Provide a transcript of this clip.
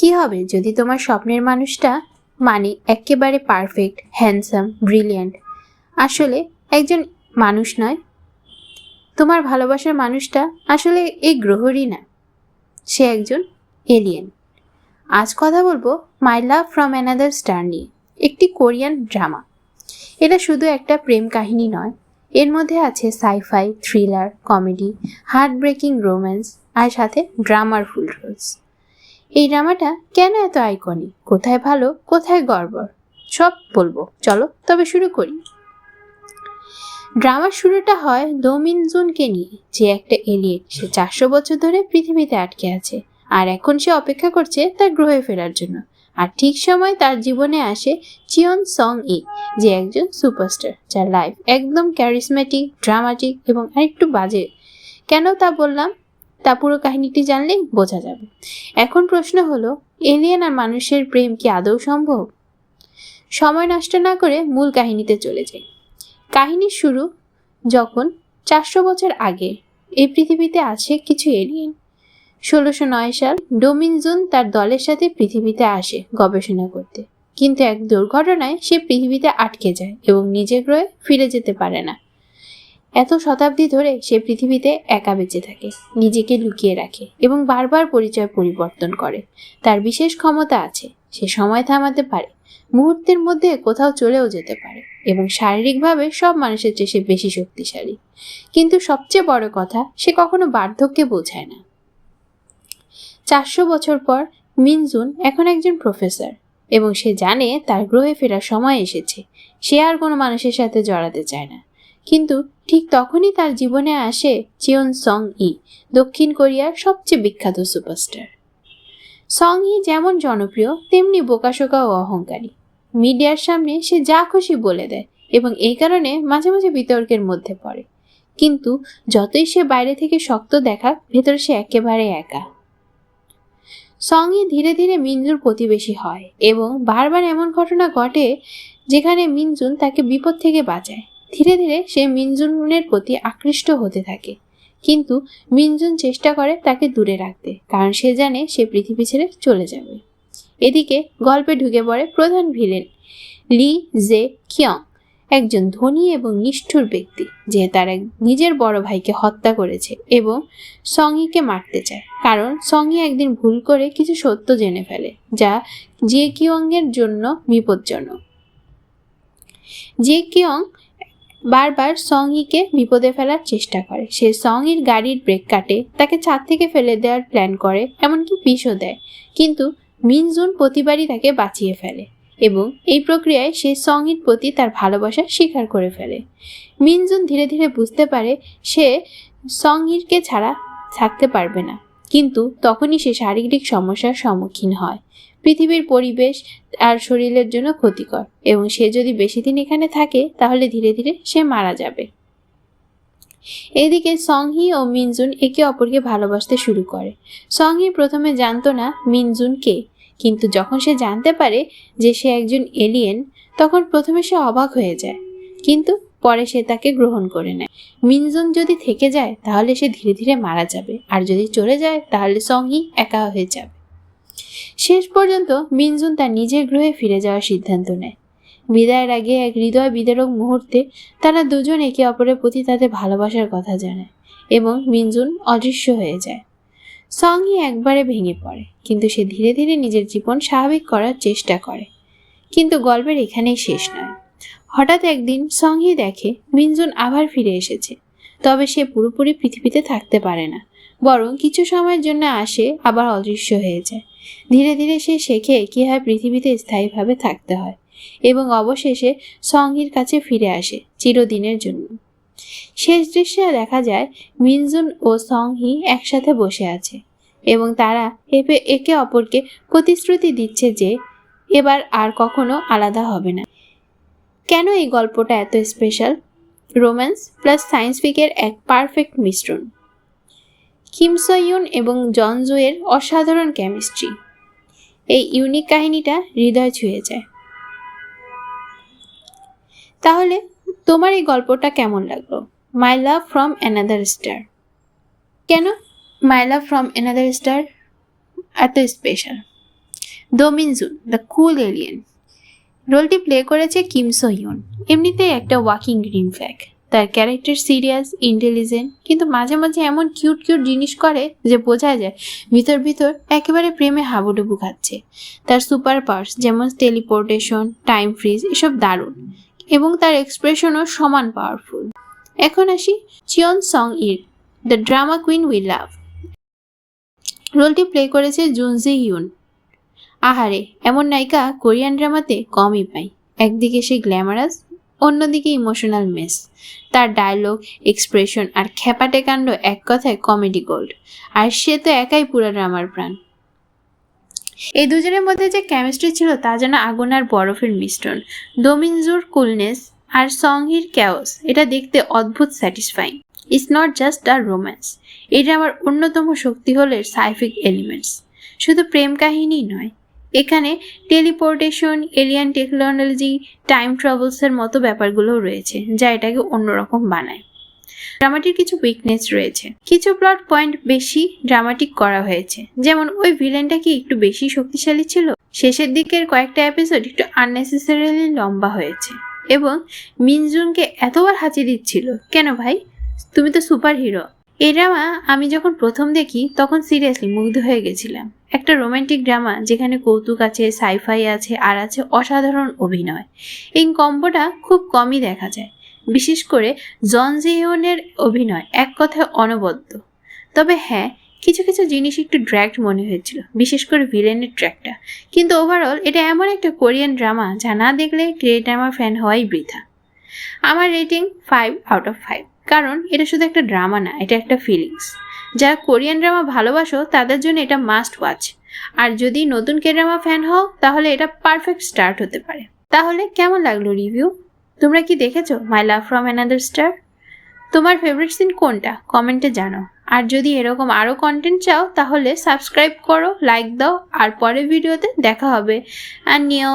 কি হবে যদি তোমার স্বপ্নের মানুষটা মানে একেবারে পারফেক্ট হ্যান্ডসাম ব্রিলিয়ান্ট আসলে একজন মানুষ নয়। তোমার ভালোবাসার মানুষটা আসলে এই গ্রহরই না। সে একজন এলিয়েন আজ কথা বলব my love from another star নিয়ে, একটি কোরিয়ান ড্রামা। এটা শুধু একটা প্রেম কাহিনী নয়, এর মধ্যে আছে sci fi thriller comedy heart breaking romance আর সাথে ড্রামার ফুল রোলস এই ড্রামাটা কেন এত আইকনি কোথায় ভালো, কোথায় গড়বড়? সব বলব। চলো, তবে শুরু করি। ড্রামার শুরুটা হয় দোমিন জুনকে নিয়ে। যে একটা এলিয়েট সে চারশো বছর ধরে পৃথিবীতে আটকে আছে। আর এখন সে অপেক্ষা করছে তার গ্রহে ফেরার জন্য। আর ঠিক সময় তার জীবনে আসে চিয়ন সং ই, যে একজন সুপারস্টার, যার লাইফ একদম ক্যারিসমেটিক ড্রামাটিক এবং আরেকটু বাজে। কেন তা বললাম? তা পুরো কাহিনীটি জানলেই বোঝা যাবে। এখন প্রশ্ন হলো এলিয়েন আর মানুষের প্রেম কি আদৌ সম্ভব? সময় নষ্ট না করে মূল কাহিনীতে চলে যাই। কাহিনীর শুরু যখন চারশো বছর আগে এই পৃথিবীতে আছে কিছু এলিয়েন ষোলোশো নয় সাল ডোমিনজুন তার দলের সাথে পৃথিবীতে আসে গবেষণা করতে। কিন্তু এক দুর্ঘটনায় সে পৃথিবীতে আটকে যায় এবং নিজের গ্রহে ফিরে যেতে পারে না। এত শতাব্দী ধরে সে পৃথিবীতে একা বেঁচে থাকে, নিজেকে লুকিয়ে রাখে এবং বারবার পরিচয় পরিবর্তন করে। তার বিশেষ ক্ষমতা আছে, সে সময় থামাতে পারে, মুহূর্তের মধ্যে কোথাও চলেও যেতে পারে এবং শারীরিকভাবে সব মানুষের চেয়ে সে বেশি শক্তিশালী। কিন্তু সবচেয়ে বড় কথা, সে কখনো বার্ধক্যে বোঝায় না। চারশো বছর পর, মিনজুন এখন একজন প্রফেসর এবং সে জানে তার গ্রহে ফেরার সময় এসেছে। সে আর কোনো মানুষের সাথে জড়াতে চায় না। কিন্তু ঠিক তখনই তার জীবনে আসে চিয়ন সং ই দক্ষিণ কোরিয়ার সবচেয়ে বিখ্যাত সুপারস্টার। সং ই যেমন জনপ্রিয়, তেমনি বোকাশোকা ও অহংকারী। মিডিয়ার সামনে সে যা খুশি বলে দেয় এবং এই কারণে মাঝে মাঝে বিতর্কের মধ্যে পড়ে। কিন্তু যতই সে বাইরে থেকে শক্ত দেখা ভেতরে সে একেবারে একা। সঙ্গে ধীরে ধীরে মিনজুর প্রতিবেশী হয় এবং বারবার এমন ঘটনা ঘটে যেখানে মিনজুন তাকে বিপদ থেকে বাঁচায়। ধীরে ধীরে সে মিনজুনের প্রতি আকৃষ্ট হতে থাকে। কিন্তু মিনজুন চেষ্টা করে তাকে দূরে রাখতে, কারণ সে জানে সে পৃথিবী ছেড়ে চলে যাবে। এদিকে গল্পে ঢুকে পড়ে প্রধান ভিলেন লি জে কিয়ং, একজন ধনী এবং নিষ্ঠুর ব্যক্তি, যে তার এক নিজের বড় ভাইকে হত্যা করেছে এবং সঙ্গীকে মারতে চায়। কারণ সঙ্গী একদিন ভুল করে কিছু সত্য জেনে ফেলে, যা জে কিয়ংয়ের জন্য বিপজ্জনক। জে কিয়ং বারবার সঙ্গীকে বিপদে ফেলার চেষ্টা করে। সে সঙ্গীর গাড়ির ব্রেক কাটে, তাকে ছাদ থেকে ফেলে দেওয়ার প্ল্যান করে, এমনকি বিষও দেয়। কিন্তু মিনজুন প্রতিবারই তাকে বাঁচিয়ে ফেলে এবং এই প্রক্রিয়ায় সে সঙ্গীর প্রতি তার ভালোবাসা স্বীকার করে ফেলে। মিনজুন ধীরে ধীরে বুঝতে পারে সে সঙ্গীরকে ছাড়া থাকতে পারবে না। কিন্তু তখনই সে শারীরিক সমস্যার সম্মুখীন হয়। পৃথিবীর পরিবেশ আর শরীরের জন্য ক্ষতিকর এবং সে যদি বেশি দিন এখানে থাকে, তাহলে ধীরে ধীরে সে মারা যাবে। এদিকে সংহি ও মিনজুন একে অপরকে ভালোবাসতে শুরু করে। সংহি প্রথমে জানতো না মিনজুন কে, কিন্তু যখন সে জানতে পারে যে সে একজন এলিয়েন, তখন প্রথমে সে অবাক হয়ে যায়, কিন্তু পরে সে তাকে গ্রহণ করে নেয়। মিনজুন যদি থেকে যায়, তাহলে সে ধীরে ধীরে মারা যাবে, আর যদি চলে যায়, তাহলে সঙ্গী একা হয়ে যাবে। শেষ পর্যন্ত মিনজুন তার নিজের গ্রহে ফিরে যাওয়ার সিদ্ধান্ত নেয়। বিদায়ের আগে এক হৃদয় বিদারক মুহূর্তে তারা দুজন একে অপরের প্রতি তাদের ভালোবাসার কথা জানায় এবং মিনজুন অদৃশ্য হয়ে যায়। সঙ্গী একবারে ভেঙে পড়ে, কিন্তু সে ধীরে ধীরে নিজের জীবন স্বাভাবিক করার চেষ্টা করে। কিন্তু গল্পের এখানেই শেষ নয়। হঠাৎ একদিন সঙ্গী দেখে মিনজুন আবার ফিরে এসেছে, তবে সে পুরোপুরি পৃথিবীতে থাকতে পারে না। বরং কিছু সময়ের জন্য আসে, আবার অদৃশ্য হয়ে যায়। ধীরে ধীরে সে শেখে কীভাবে পৃথিবীতে স্থায়ীভাবে থাকতে হয় এবং অবশেষে সঙ্গীর কাছে ফিরে আসে চিরদিনের জন্য। শেষ দৃশ্যে দেখা যায়, মিনজুন ও সংহি একসাথে বসে আছে এবং তারা এপে, একে অপরকে প্রতিশ্রুতি দিচ্ছে যে এবার আর কখনো আলাদা হবে না। কেন এই গল্পটা এত স্পেশাল রোম্যান্স প্লাস সায়েন্স ফিকের এক পারফেক্ট মিশ্রণ। কিম সয়ুন এবং জনজুয়ের অসাধারণ কেমিস্ট্রি। এই ইউনিক কাহিনীটা হৃদয় ছুঁয়ে যায়। তাহলে, তোমার এই গল্পটা কেমন লাগল? My love from another star কেন? My love from another star এত special Do Min joon the cool alien রোলটি play করেছে কিম সোহিউন এমনিতেই একটা ওয়াকিং গ্রিন ফ্ল্যাগ তার ক্যারেক্টার সিরিয়াস ইন্টেলিজেন্ট কিন্তু মাঝে মাঝে এমন কিউট কিউট জিনিস করে যে বোঝা যায় ভিতর ভিতর একেবারে প্রেমে হাবুডুবু খাচ্ছে। তার সুপার পাওয়ার্স যেমন টেলিপোর্টেশন টাইম ফ্রিজ এসব দারুণ এবং তার এক্সপ্রেশনও সমান পাওয়ারফুল এখন আসি চিয়ন সং ইর the drama queen we love রোলটি play করেছে জুনজি হিউন আহারে, এমন নায়িকা কোরিয়ান ড্রামাতে কমই পাই। একদিকে সে গ্ল্যামারাস অন্যদিকে ইমোশনাল মেস তার ডায়লগ এক্সপ্রেশন আর খ্যাপাটে কাণ্ড এক কথায় কমেডি গোল্ড আর সে তো একাই পুরো ড্রামার প্রাণ। এই দুজনের মধ্যে যে কেমিস্ট্রি ছিল তা যেন আগুন আর বরফের মিশ্রণ। দোমিনজুর কুলনেস আর সংহির ক্যাওস এটা দেখতে অদ্ভুত স্যাটিসফাইং ইটস নট জাস্ট আর রোম্যান্স এটা আমার অন্যতম শক্তি হল সাইফিক এলিমেন্টস শুধু প্রেম কাহিনী নয় এখানে টেলিপোর্টেশন, এলিয়ান টেকনোলজি, টাইম ট্রাভেলসের মতো ব্যাপারগুলোও রয়েছে, যা এটাকে অন্যরকম বানায়। ড্রামাটির কিছু উইকনেস রয়েছে। কিছু প্লট পয়েন্ট বেশি ড্রামাটিক করা হয়েছে। যেমন ওই ভিলেনটা কি একটু বেশি শক্তিশালী ছিল? শেষের দিকের কয়েকটা এপিসোড একটু আননেসেসারিলি লম্বা হয়েছে। এবং মিনজুনকে এতবার হাঁচি দিচ্ছিল। কেন ভাই? তুমি তো সুপার হিরো ড্রামা আমি যখন প্রথম দেখি, তখন সিরিয়াসলি মুগ্ধ হয়ে গেছিলাম। একটা রোমান্টিক ড্রামা যেখানে কৌতুক আছে সাইফাই আছে, আর আছে অসাধারণ অভিনয়। এই কম্বোটা খুব কমই দেখা যায়। বিশেষ করে জন অভিনয় এক কথায় অনবদ্য। তবে হ্যাঁ কিছু কিছু জিনিস একটু ড্র্যাক্ট মনে হয়েছিল, বিশেষ করে ভিলেনের ট্র্যাকটা কিন্তু ওভারঅল এটা এমন একটা কোরিয়ান ড্রামা যা না দেখলে ক্রিয়েট ড্রামা ফ্যান হওয়াই বৃথা। আমার rating five out of five কারণ এটা শুধু একটা ড্রামা না, এটা একটা ফিলিংস যারা কোরিয়ান ড্রামা ভালোবাসো, তাদের জন্য এটা মাস্ট ওয়াচ আর যদি নতুন কে ড্রামা ফ্যান হও, তাহলে এটা পারফেক্ট স্টার্ট হতে পারে। তাহলে কেমন লাগল রিভিউ তোমরা কি দেখেছ my love from another star তোমার ফেভারিট সিন কোনটা? কমেন্টে জানো আর যদি এরকম আরও কন্টেন্ট চাও, তাহলে সাবস্ক্রাইব করো লাইক দাও, আর পরের ভিডিওতে দেখা হবে। আর নিও